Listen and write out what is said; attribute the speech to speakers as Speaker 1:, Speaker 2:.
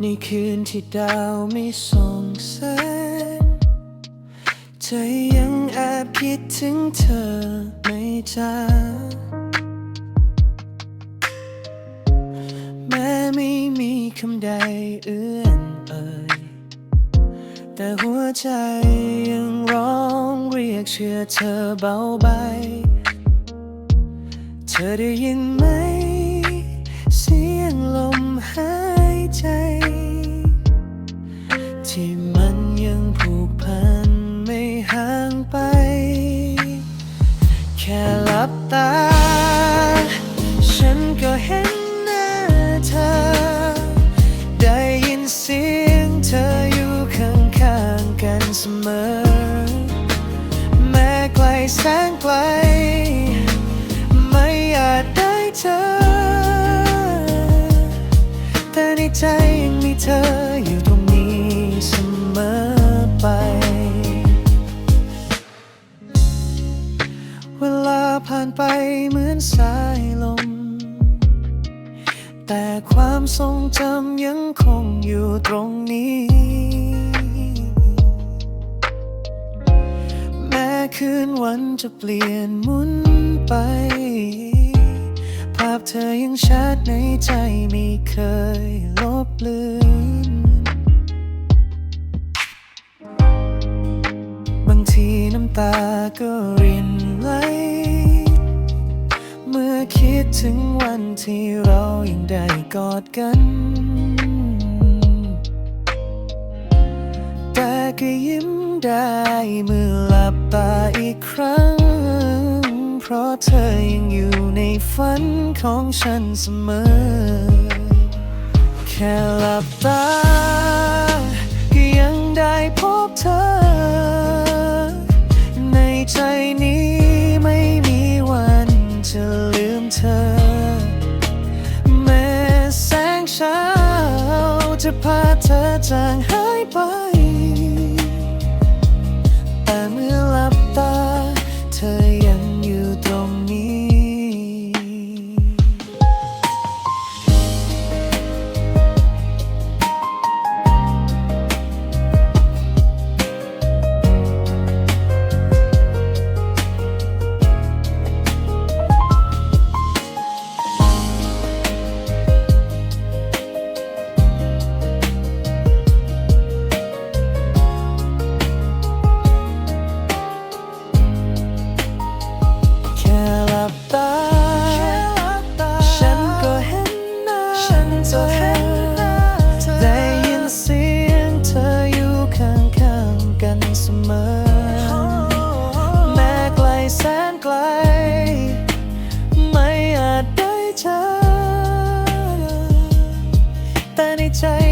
Speaker 1: ในคืนที่ดาวไม่ส่องแสงใจยังแอบคิดถึงเธอไม่จาแม้ไม่มีคำใดเอื้อนเอ่ยแต่หัวใจยังร้องเรียกเชื่อเธอเบาไปเธอได้ยินไหม ก็เห็นหน้าเธอ ได้ยินเสียงเธออยู่ข้างๆกันเสมอ แม้ไกลแสนไกล ไม่อาจได้เธอ แต่ในใจยังมีเธออยู่ ทรงจำยังคงอยู่ตรงนี้ แม้คืนวันจะเปลี่ยนหมุนไป ภาพเธอยังชัดในใจไม่เคยลบเลือนบางทีน้ำตาก็รินไหล คิดถึงวันที่เรายังได้กอดกัน แต่ก็ยิ้มได้เมื่อหลับตาอีกครั้ง เพราะเธอยังอยู่ในฝันของฉันเสมอ แค่หลับตา จะพาเธอจางหายไป ใจ